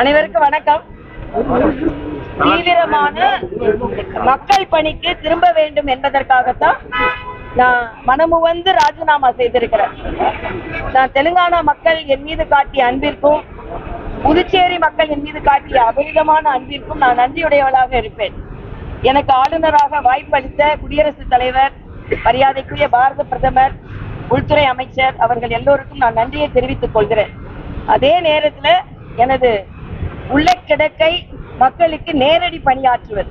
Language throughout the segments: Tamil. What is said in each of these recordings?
அனைவருக்கும் வணக்கம். தீவிரமான மக்கள் பணிக்கு திரும்ப வேண்டும் என்பதற்காகத்தான் நான் மனமுவந்து ராஜினாமா செய்திருக்கிறேன். நான் தெலுங்கானா மக்கள் என் மீது காட்டிய அன்பிற்கும் புதுச்சேரி மக்கள் என் மீது காட்டிய அபரிதமான அன்பிற்கும் நான் நன்றியுடையவளாக இருப்பேன். எனக்கு ஆளுநராக வாய்ப்பளித்த குடியரசுத் தலைவர் மரியாதைக்குரிய பாரத பிரதமர் உள்துறை அமைச்சர் அவர்கள் எல்லோருக்கும் நான் நன்றியை தெரிவித்துக் கொள்கிறேன். அதே நேரத்துல எனது கிடக்கை மக்களுக்கு நேரடி பணியாற்றுவது.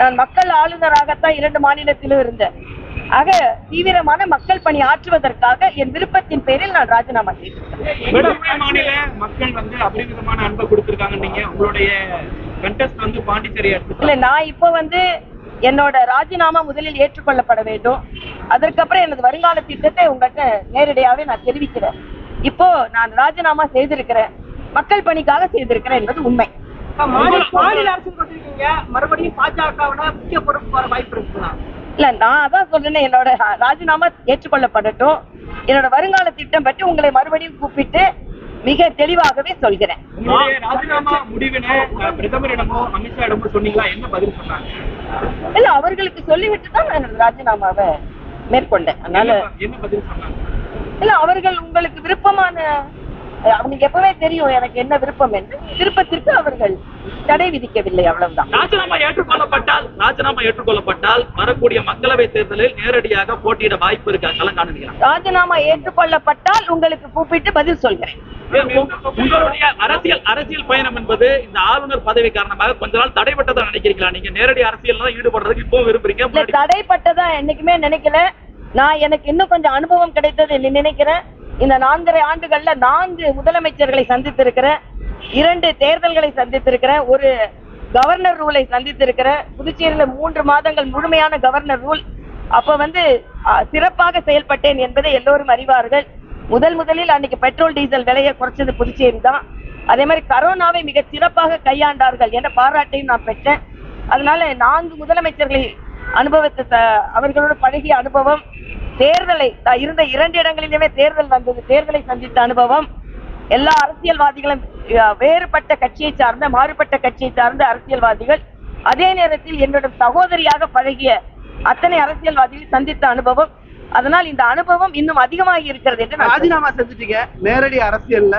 நான் மக்கள் ஆளுநராகத்தான் இரண்டு மாநிலத்திலும் இருந்தேன். ஆக தீவிரமான மக்கள் பணி ஆற்றுவதற்காக என் விருப்பத்தின் பேரில் நான் ராஜினாமா செய்தேன் மக்கள் வந்து அபரிமிதமான அன்பை கொடுத்திருக்காங்க நீங்க உங்களுடைய கண்டெஸ்ட் வந்து பாண்டிச்சேரி இல்ல நான் இப்போ வந்து என்னோட ராஜினாமா முதலில் ஏற்றுக்கொள்ளப்பட வேண்டும். அதற்கப்புறம் எனது வருங்கால திட்டத்தை உங்கள்கிட்ட நேரடியாவே நான் தெரிவிக்கிறேன். இப்போ நான் ராஜினாமா செய்திருக்கிறேன். மக்கள் பணிக்காக செய்திருக்கிறேன் என்பது உண்மை. மாநில மறுபடியும் பாஜகவோட முக்கிய பொறுப்பு வர வாய்ப்பு இருக்குங்களா? இல்ல நான் அதான் சொல்றேன் என்னோட ராஜினாமா ஏற்றுக்கொள்ளப்படட்டும். என்னோட வருங்கால திட்டம் பற்றி உங்களை மறுபடியும் கூப்பிட்டு மிக தெளிவாகவே சொல்கிறேன். ராஜினாமா முடிவினை பிரதமரிடமோ அமித்ஷாடமோ சொன்னீங்களா? என்ன பதில் சொன்னாங்க? இல்ல அவர்களுக்கு சொல்லிவிட்டு தான் நான் என்னோட ராஜினாமாவை மேற்கொண்டேன். அதனால என்ன பதில் சொன்னாங்க? இல்ல அவர்கள் உங்களுக்கு விருப்பமான அவங்களுக்கு எப்பவே தெரியும் எனக்கு என்ன விருப்பம் என்று. விருப்பத்திற்கு அவர்கள் தடை விதிக்கவில்லை அவ்வளவுதான். ராஜினாமா ஏற்றுக்கொள்ளப்பட்டால் ராஜினாமா ஏற்றுக்கொள்ளப்பட்டால் வரக்கூடிய மக்களவை தேர்தலில் நேரடியாக போட்டியிட வாய்ப்பு இருக்கா? கலங்காணுங்களா ராஜினாமா ஏற்றுக்கொள்ளப்பட்டால் உங்களுக்கு கூப்பிட்டு பதில் சொல்கிறேன். உங்களுடைய அரசியல் அரசியல் பயணம் என்பது இந்த ஆளுநர் பதவி காரணமாக கொஞ்ச நாள் தடைப்பட்டதா நினைக்கிறீங்களா? நீங்க நேரடி அரசியல் தான் ஈடுபடுறதுக்கு இப்போ விரும்புறீங்க தடைப்பட்டதா என்னைக்குமே நினைக்கல. நான் எனக்கு இன்னும் கொஞ்சம் அனுபவம் கிடைத்தது நினைக்கிறேன். இந்த நான்கரை ஆண்டுகள்ல நான்கு முதலமைச்சர்களை சந்தித்திருக்கிறேன் இரண்டு தேர்தல்களை சந்தித்திருக்கிறேன் ஒரு கவர்னர் ரூலை சந்தித்திருக்கிறேன் புதுச்சேரியில மூன்று மாதங்கள் முழுமையான கவர்னர் ரூல் அப்ப வந்து சிறப்பாக செயல்பட்டேன் என்பதை எல்லோரும் அறிவார்கள். முதல் முதலில் அன்னைக்கு பெட்ரோல் டீசல் விலையை குறைச்சது புதுச்சேரி தான். அதே மாதிரி கரோனாவை மிக சிறப்பாக கையாண்டார்கள் என்ற பாராட்டையும் நான் பெற்றேன். அதனால நான்கு முதலமைச்சர்களை அனுபவத்தை அவர்களோட அவர்களோடு பழகிய அனுபவம் தேர்தலை இருந்த இரண்டு இடங்களிலுமே தேர்தல் வந்தது. தேர்தலை சந்தித்த அனுபவம் எல்லா அரசியல்வாதிகளும் வேறுபட்ட கட்சியை சார்ந்த மாறுபட்ட கட்சியை சார்ந்த அரசியல்வாதிகள் அதே நேரத்தில் என்னுடன் சகோதரியாக பழகிய அத்தனை அரசியல்வாதிகளை சந்தித்த அனுபவம். அதனால் இந்த அனுபவம் இன்னும் அதிகமாகி இருக்கிறது என்று ராஜினாமா செஞ்சுட்டீங்க. நேரடி அரசியல்ல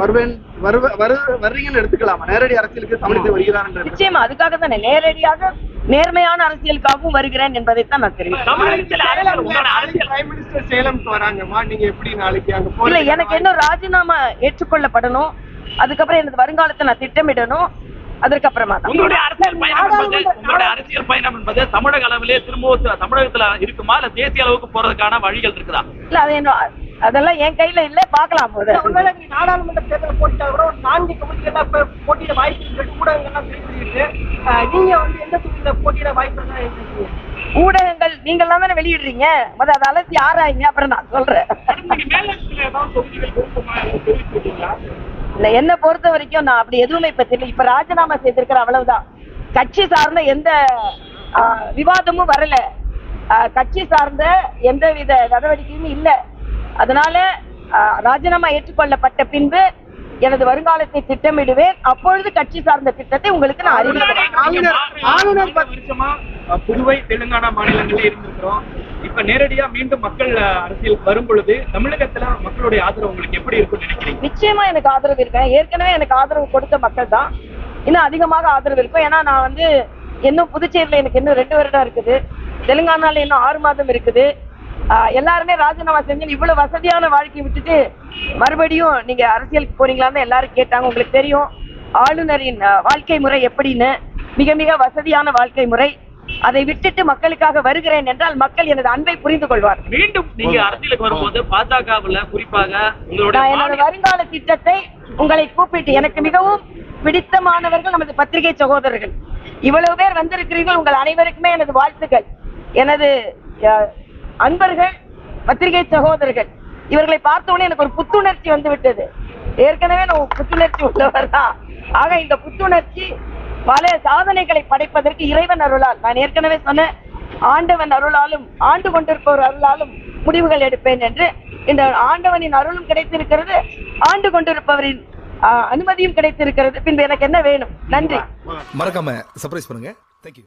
வருவேன் வருவ வரு வர்றீங்கன்னு எடுத்துக்கலாமா? நேரடி அரசியலுக்கு தமிழிசை வருகிறார் நிச்சயமா அதுக்காக தானே. நேரடியாக நேர்மையான அரசியலுக்காகவும் வருகிறேன் என்பதைத்தான் நான் தெரிவிக்கிறேன். தமிழகத்தில் அரசியல் உங்களோட அரசியல் பிரைம் மினிஸ்டர் சேலம்க்கு வராங்கம்மா. நீங்க எப்படி நாளைக்கு அங்க இல்ல எனக்கு இன்னும் ராஜினாமா ஏற்றுக்கொள்ளப்படணும். அதுக்கப்புறம் எனது வருங்காலத்தை நான் திட்டமிடணும். அதற்கப்புறமா தான் உங்களுடைய அரசியல் பயணம் என்பது உங்களுடைய அரசியல் பயணம் என்பது தமிழக அளவிலே திரும்பவும் தமிழகத்துல இருக்குமா? இல்ல தேசிய அளவுக்கு போறதுக்கான வழிகள் இருக்குதா? இல்ல அது என்ன அதெல்லாம் என் கையில இல்ல பாக்கலாம் போது. நாடாளுமன்ற தேர்தல் போட்டிட்டா கூட ஒரு நான்கு தொகுதிகள்ல இப்ப போட்டியிட வாய்ப்பு ஊடகங்கள்லாம் நீங்க வந்து எந்த போட்டியிட வாய்ப்பு? ஊடகங்கள் நீங்கெல்லாம் தானே வெளியிடுறீங்க? முத அதை அலசி ஆராய்ங்க அப்புறம் நான் சொல்றேன். நீங்க இல்ல என்ன பொறுத்த வரைக்கும் நான் அப்படி எதுவுமே இப்ப தெரியல. இப்ப ராஜினாமா செய்திருக்கிற அவ்வளவுதான். கட்சி சார்ந்த எந்த விவாதமும் வரல. கட்சி சார்ந்த எந்தவித நடவடிக்கையும் இல்ல. அதனால ராஜினாமா ஏற்றுக்கொள்ளப்பட்ட பின்பு எனது வருங்காலத்தை திட்டமிடுவேன். அப்பொழுது கட்சி சார்ந்த திட்டத்தை உங்களுக்கு நான் அறிவிக்கிறேன் புதுவை தெலுங்கானா மாநிலங்களே இருந்திருக்கிறோம். இப்ப நேரடியா மீண்டும் மக்கள் அஹ், அரசியலுக்கு வரும் பொழுது தமிழகத்துல மக்களுடைய ஆதரவு உங்களுக்கு எப்படி இருக்கும்னு நினைக்கிறீங்க? நிச்சயமா எனக்கு ஆதரவு இருக்கேன் ஏற்கனவே எனக்கு ஆதரவு கொடுத்த மக்கள் தான். இன்னும் அதிகமாக ஆதரவு இருக்கும் ஏன்னா நான் வந்து இன்னும் புதுச்சேரியில எனக்கு இன்னும் ரெண்டு வருடம் இருக்குது. தெலுங்கானால இன்னும் ஆறு மாதம் இருக்குது. எல்லாருமே ராஜினாமா செஞ்சு இவ்வளவு வசதியான வாழ்க்கையை விட்டுட்டு மறுபடியும் நீங்க அரசியலுக்கு போறீங்களான்னு எல்லாரும் கேட்டாங்க. உங்களுக்கு தெரியும். ஆளுநரின் வாழ்க்கை முறை எப்படின்னு? மிக மிக வசதியான வாழ்க்கை முறை. அதை விட்டுட்டு மக்களுக்காக வருகிறேன் என்றால் மக்கள் எனது அன்பை புரிந்து கொள்வார். மீண்டும் நீங்க அரசியலுக்கு வரும்போது பாஜகவுல குறிப்பாக என்னோட வருங்கால திட்டத்தை உங்களை கூப்பிட்டு எனக்கு மிகவும் பிடித்தமானவர்கள் நமது பத்திரிகை சகோதரர்கள். இவ்வளவு பேர் வந்திருக்கிறீர்கள். உங்கள் அனைவருக்குமே எனது வாழ்த்துக்கள். எனது அன்பர்கள் பத்திரிகை சகோதரர்கள். இவர்களை பார்த்தோன்னே எனக்கு ஒரு புத்துணர்ச்சி வந்து விட்டது. ஏற்கனவே நான் புத்துணர்ச்சி உள்ளவர் தான். ஆக இந்த புத்துணர்ச்சி பல சாதனைகளை படைப்பதற்கு இறைவன் அருளால் நான் ஏற்கனவே சொன்ன ஆண்டவன் அருளாலும் ஆண்டு கொண்டிருப்பவர் அருளாலும் முடிவுகள் எடுப்பேன் என்று. இந்த ஆண்டவனின் அருளும் கிடைத்திருக்கிறது ஆண்டு கொண்டிருப்பவரின் ஆஹ், அனுமதியும் கிடைத்திருக்கிறது. பின்பு எனக்கு என்ன வேணும்? நன்றி. மறக்காம சர்ப்ரைஸ் பண்ணுங்க.